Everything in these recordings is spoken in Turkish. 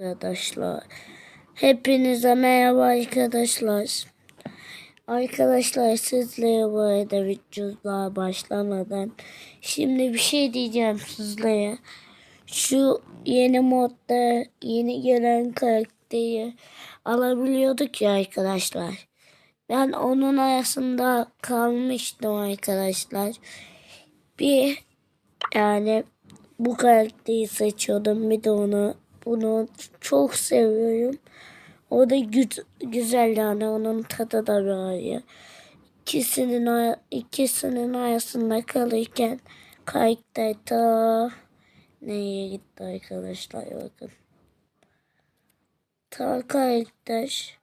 Arkadaşlar. Hepinize merhaba arkadaşlar. Arkadaşlar sizlere bu arada videolar başlamadan şimdi bir şey diyeceğim sizlere. Şu yeni modda yeni gelen karakteri alabiliyorduk ya arkadaşlar. Ben onun arasında kalmıştım arkadaşlar. Bir yani bu karakteri seçiyordum bir de onu bunu çok seviyorum. O da gü- güzel yani onun tadı da böyle. İkisinin ikisinin arasında kalırken karakter ta neye gitti arkadaşlar bakın. Ta karakter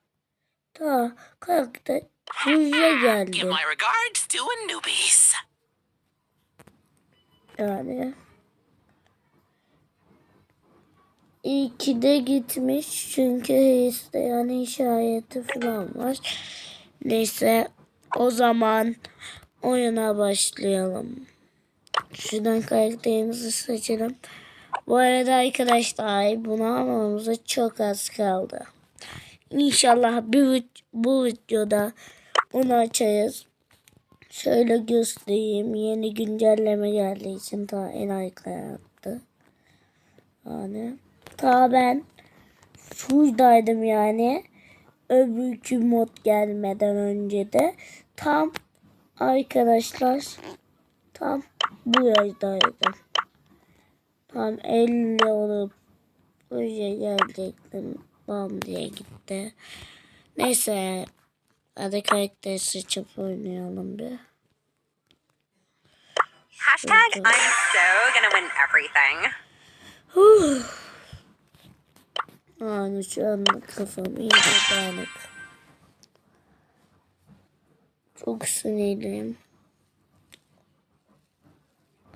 ta buraya Give geldi. Yani. İyi gitmiş çünkü yani işareti falan var. Neyse o zaman oyuna başlayalım. Şuradan karakterimizi seçelim. Bu arada arkadaşlar bunu almamıza çok az kaldı. İnşallah bir, bu videoda onu açarız. Şöyle göstereyim. Yeni güncelleme geldiği için ta en arkaya attı. Yani ta ben şuradaydım yani. Öbürkü mod gelmeden önce de tam arkadaşlar tam buradaydım. Tam 50 olup buraya gelecektim. Bam diye gitti. Neyse. Hadi karakter seçip oynayalım bir. Hashtag I'm so gonna win everything. Yani şu anda kafam iyice dağınık. Çok sinirliyim.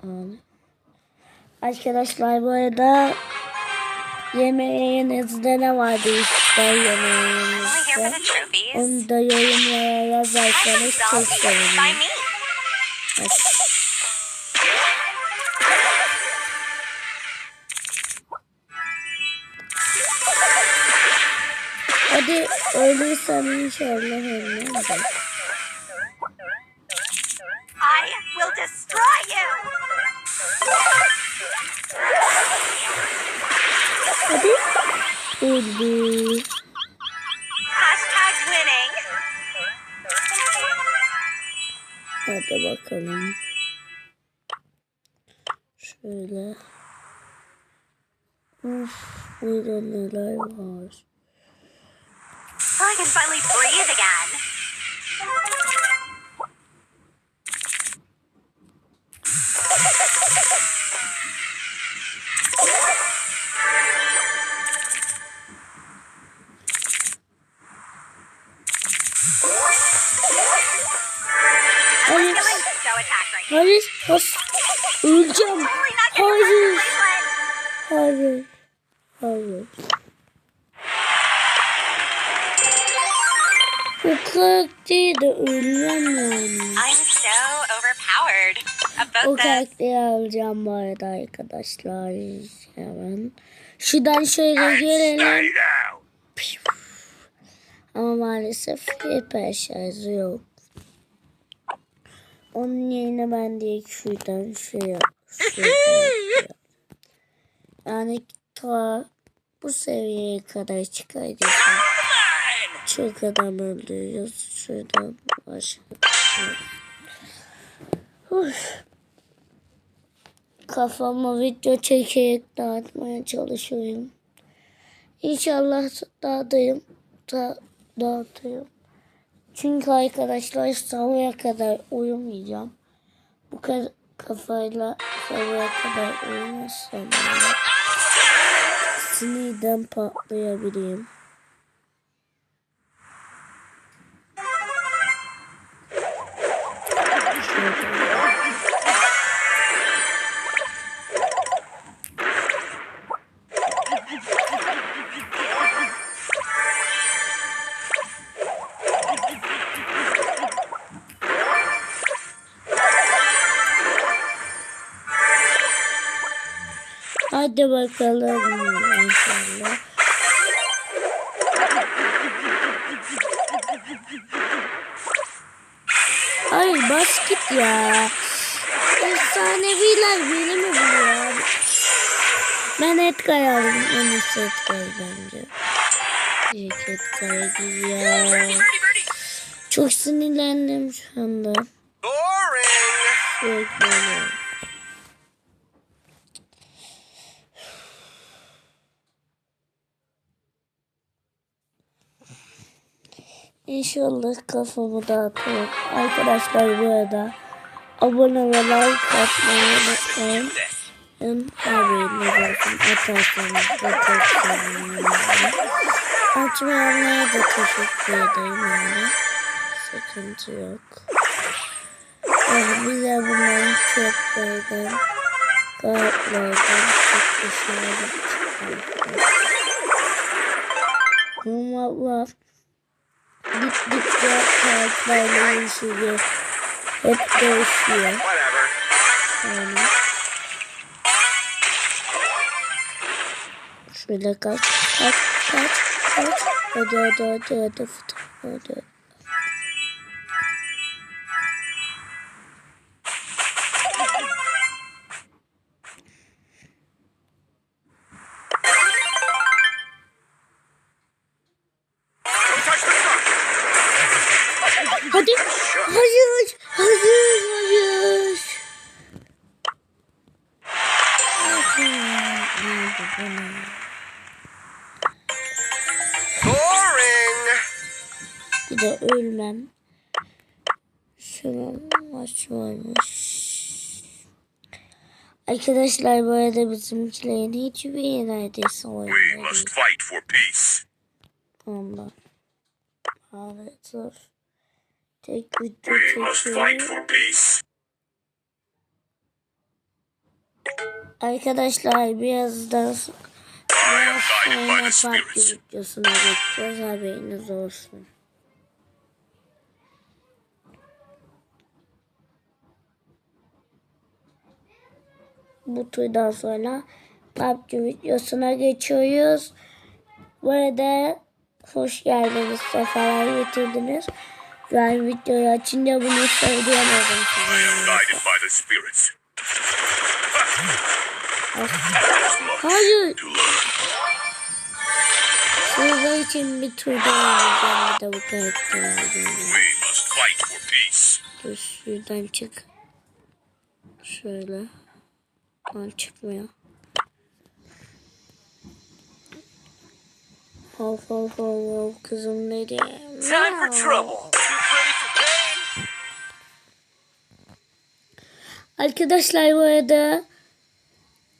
Yani. Arkadaşlar bu arada yemeğinizde ne vardı işte yemeğinizde. Onu da yorumlara yazarsanız çok sevinirim. Ölürsem inşallah ölmem de. I will destroy you. Hadi. Öldü. Hashtag winning. Hadi bakalım. Şöyle. Uf, burada neler var. I can finally breathe again. Hayır, Feeling so attack right now. hayır, has, öleceğim. Totally not gonna Hayır, remember bracelet. hayır, hayır. Karakteri de ölmem yani. I'm so overpowered. O karakteri alacağım bu arada arkadaşlar. Hemen. Şuradan şöyle gelelim. Ama maalesef hiper şarjı yok. Onun yerine ben de şuradan şuraya, şuradan yapıyorum. Yani ta bu seviyeye kadar çıkardıysam çok adam öldürüyoruz. Şuradan başka. Uf. Kafama video çekerek dağıtmaya çalışıyorum. İnşallah dağıtayım. Da dağıtayım. Çünkü arkadaşlar sabaya kadar uyumayacağım. Bu kadar kafayla sabaya kadar uyumazsam sinirden patlayabilirim. Hadi bakalım inşallah. Ay bas git ya. Efsaneviler beni mi buluyor? Ben Edgar aldım. En iyisi Edgar bence. İlk Edgar'dı ya. Çok sinirlendim şu anda. Boring. Çok boring. İnşallah kafamı dağıtırım. Arkadaşlar bu arada abone ve like atmayı unutmayın. Haberiniz olsun. Atarsanız da çok sevinirim. Açmayanlara da teşekkür ederim yani. Sıkıntı yok. Yani bize bunların çok böyle kartlardan çok dışarı çıkarttık. Var. Gittikçe kartlarla değişiyor. Hep değişiyor. Yani. Şöyle kaç, kaç, kaç, kaç. Hadi hadi hadi hadi fıtı. Hadi. Arkadaşlar bu arada bizimkilerin hiçbir neredeyse oyunda We must fight for peace. Ondan. Maalesef. Tek video We must fight for peace. Arkadaşlar birazdan biraz sonra farklı videosuna geçeceğiz. Haberiniz olsun. Bu turdan sonra PUBG videosuna geçiyoruz. Bu arada hoş geldiniz, sefalar getirdiniz. Ben videoyu açınca bunu söyleyemedim size. Hayır. Sizler için bir tur daha oynayacağım bir de bu karakter We must fight for peace. Dur şuradan çık. Şöyle. Lan çıkmıyor. Of of of of kızım nereye? Time for trouble. Arkadaşlar bu arada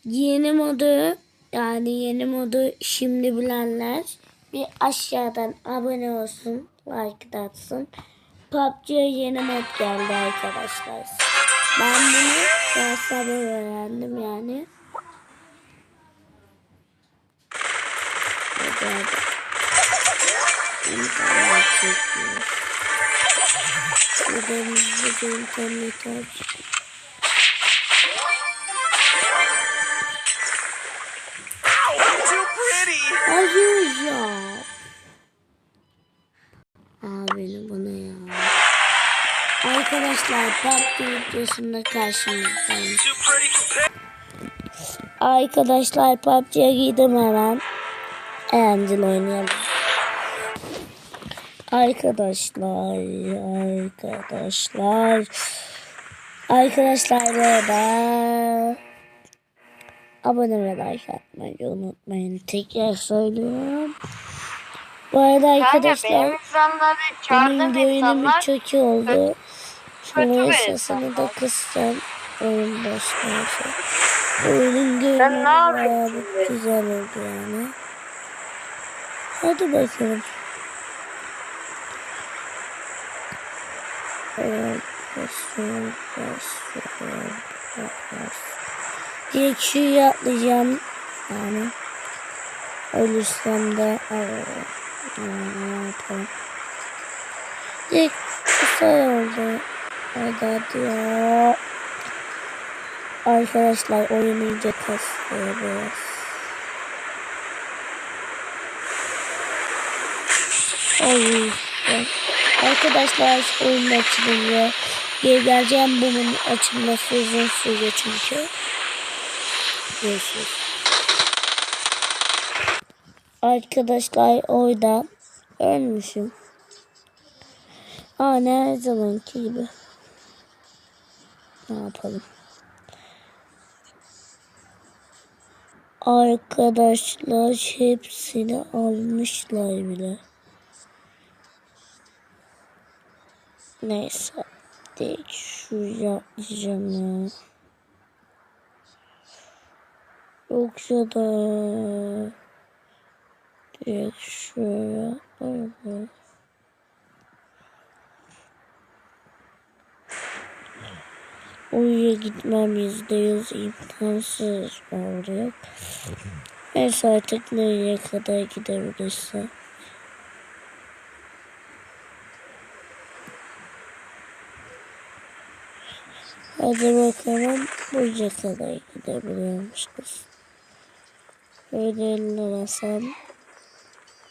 yeni modu yani yeni modu şimdi bilenler bir aşağıdan abone olsun, like atsın. PUBG'ye yeni mod geldi arkadaşlar. Ben bunu WhatsApp'ta öğrendim yani. Hadi. İnternet çekmiyor. Buradan hızlıca internet aç. Hayır ya. Abi bu ne ya? Arkadaşlar PUBG videosunda karşınızdayım. Arkadaşlar PUBG'ye girdim hemen. Angel oynayalım. Arkadaşlar, arkadaşlar. Arkadaşlar burada abone ve like atmayı unutmayın. Tekrar söylüyorum. Bu arada Kanka benim arkadaşlar insanları benim çağırdığım görünümü çok iyi oldu. Sesini de insanlar. kıssam oyun başlayacak. Oyunun görünümü bayağı güzel oldu yani. Hadi bakalım. Evet, basıyorum, basıyorum, basıyorum. Direkt şuraya atlayacağım. Yani. Ölürsem de ne yapalım. Direkt kısa oldu. Hadi hadi ya. Arkadaşlar oyun iyice kasıyor yüzden. Arkadaşlar oyun açılıyor. Geri geleceğim bunun açılması uzun sürüyor çünkü. Görüşürüz. Arkadaşlar orada ölmüşüm. Aa ne zamanki gibi. Ne yapalım? Arkadaşlar hepsini almışlar bile. Neyse. Direkt şuraya atlayacağım ya. Yoksa da direkt şuraya atlarım. Oraya gitmem yüzde yüz imkansız olacak. Neyse artık nereye kadar gidebilirse. Hadi bakalım buraya kadar gidebiliyormuşuz. Böyle ellemesem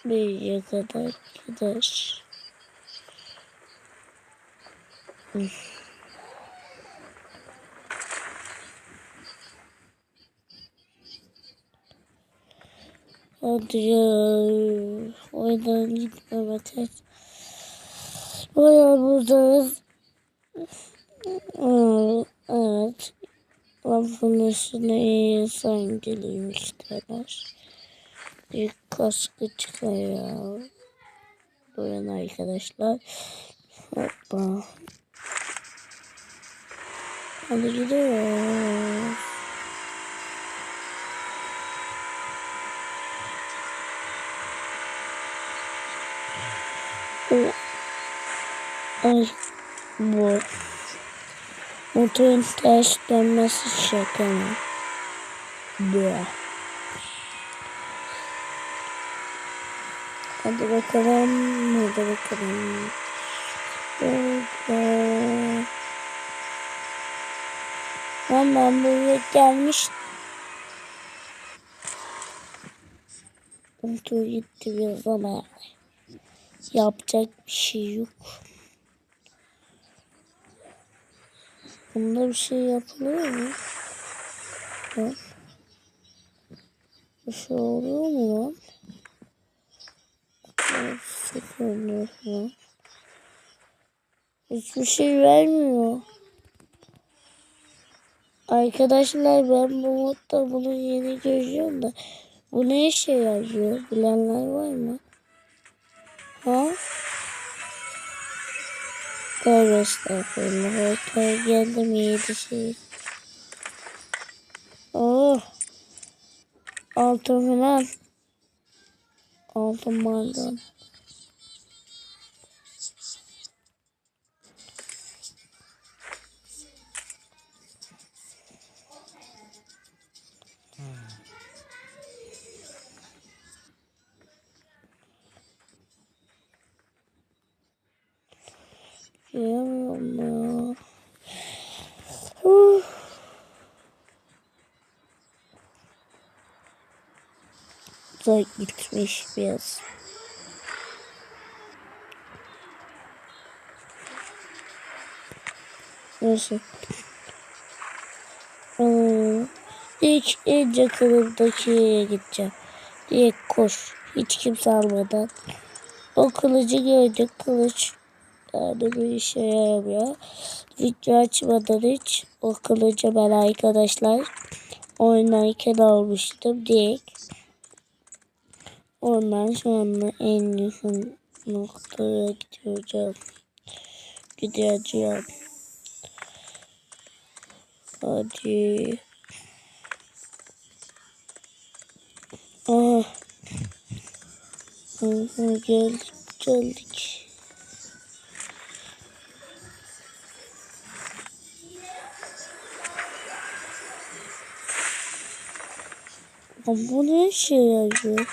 buraya kadar gider. Hadi ya. Oradan gitmemek et. Bayağı buradayız. Evet. Lafın üstüne iyi insan geliyor isterler. Bir kaskı çıkıyor. Durun arkadaşlar. Hoppa. Hadi gidiyoruz. O- Ay bu motorun ters dönmesi şaka mı? Bıa. Hadi bakalım, hadi bakalım. Burada. Lan ben buraya gelmiş. Motor gitti biraz ama yapacak bir şey yok. Bunda bir şey yapılıyor mu? Lan. Bir şey oluyor mu lan? Evet, sıkılıyor falan. Hiçbir şey vermiyor. Arkadaşlar ben bu modda bunu yeni görüyorum da bu ne işe yarıyor? Bilenler var mı? Ha? Tövbe estağfurullah. Ortaya geldim yedi şey. Oh. Altın falan. Altın maden. Yiyemiyorum ya. Huh. Da gitmiş biraz. Neyse. Ee, ilk en yakınımdaki yere gideceğim. Direkt koş. Hiç kimse almadan. O kılıcı gördük. Kılıç yani bir işe yaramıyor. Video açmadan hiç o kılıcı ben arkadaşlar oynarken almıştım direkt. Ondan sonra en yakın noktaya gideceğim. Gideceğim. Hadi. Ah. Geldik geldik. Ama bu ne işe yarıyor?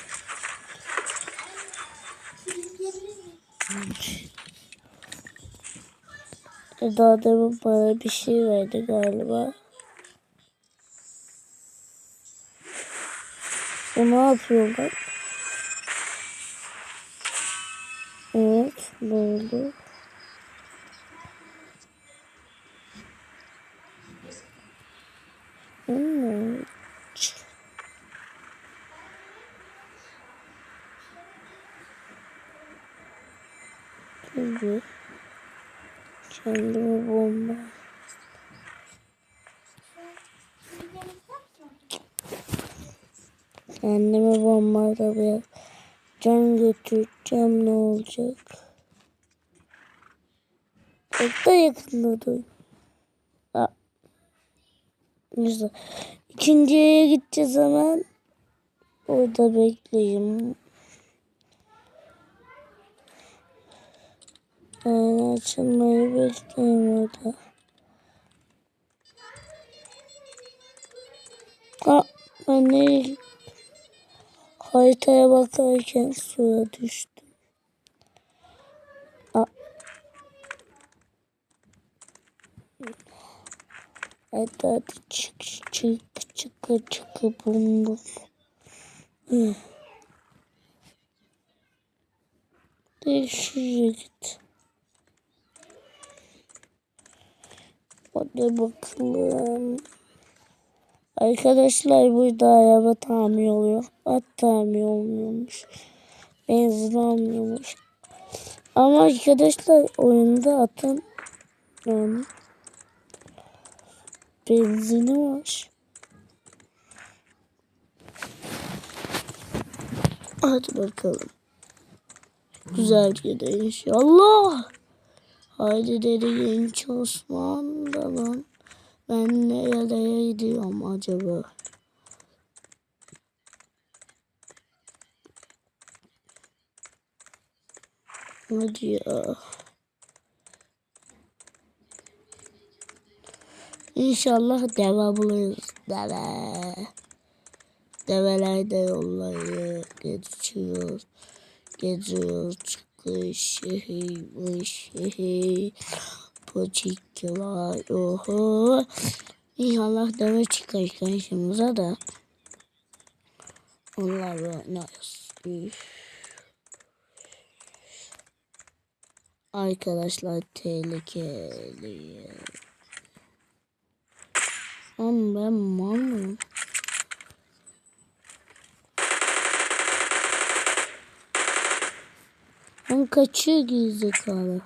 E, Dadamın bana bir şey verdi galiba. O ne yapıyor bak? Evet, ne oldu? Hmm. Şimdi kendime bomba. Kendime bombayla bir can götüreceğim ne olacak? Çok da yakında duy. Aa. Neyse. İkinciye gideceğiz hemen. Orada bekleyeyim. Yani açılmayı bekleyeyim orada. Aa, ben nereye Haritaya bakarken suya düştüm. Aa. Hadi hadi çık çık çık çık bum bum. Değişiyor git. Hadi bakalım. Arkadaşlar burada araba tamir oluyor. At tamir olmuyormuş. Benzin almıyormuş. Ama arkadaşlar oyunda atın yani benzini var. Hadi bakalım. Güzel gider inşallah. Haydi dedi genç Osman da. Ben nereye gidiyorum acaba? Hadi ya. İnşallah deve buluruz. Deve. Develer de yolları geçiyor. Geziyor çıkış şehirmiş şehir. Paçikler oho. İnşallah deve çıkar karşımıza da. Onlar oynarız. Üf. Arkadaşlar tehlikeli. Ama ben mal mıyım? Ben kaçıyor gerizekalı.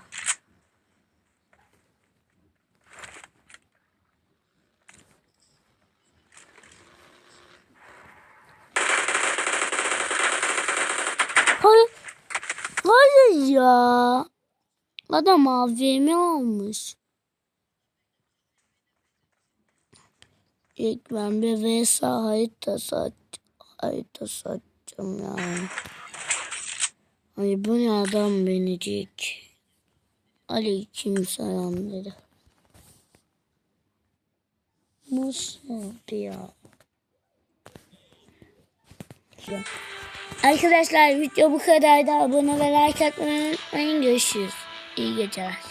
Hayır. Hayır ya. Adam AVM almış. İlk ben bir VS harita saç harita satacağım yani. Ay bu ne adam benecek. Aleyküm selam dedi. Nasıl ya? Ya. Arkadaşlar video bu kadardı. Abone ve like atmayı unutmayın. Görüşürüz. İyi geceler.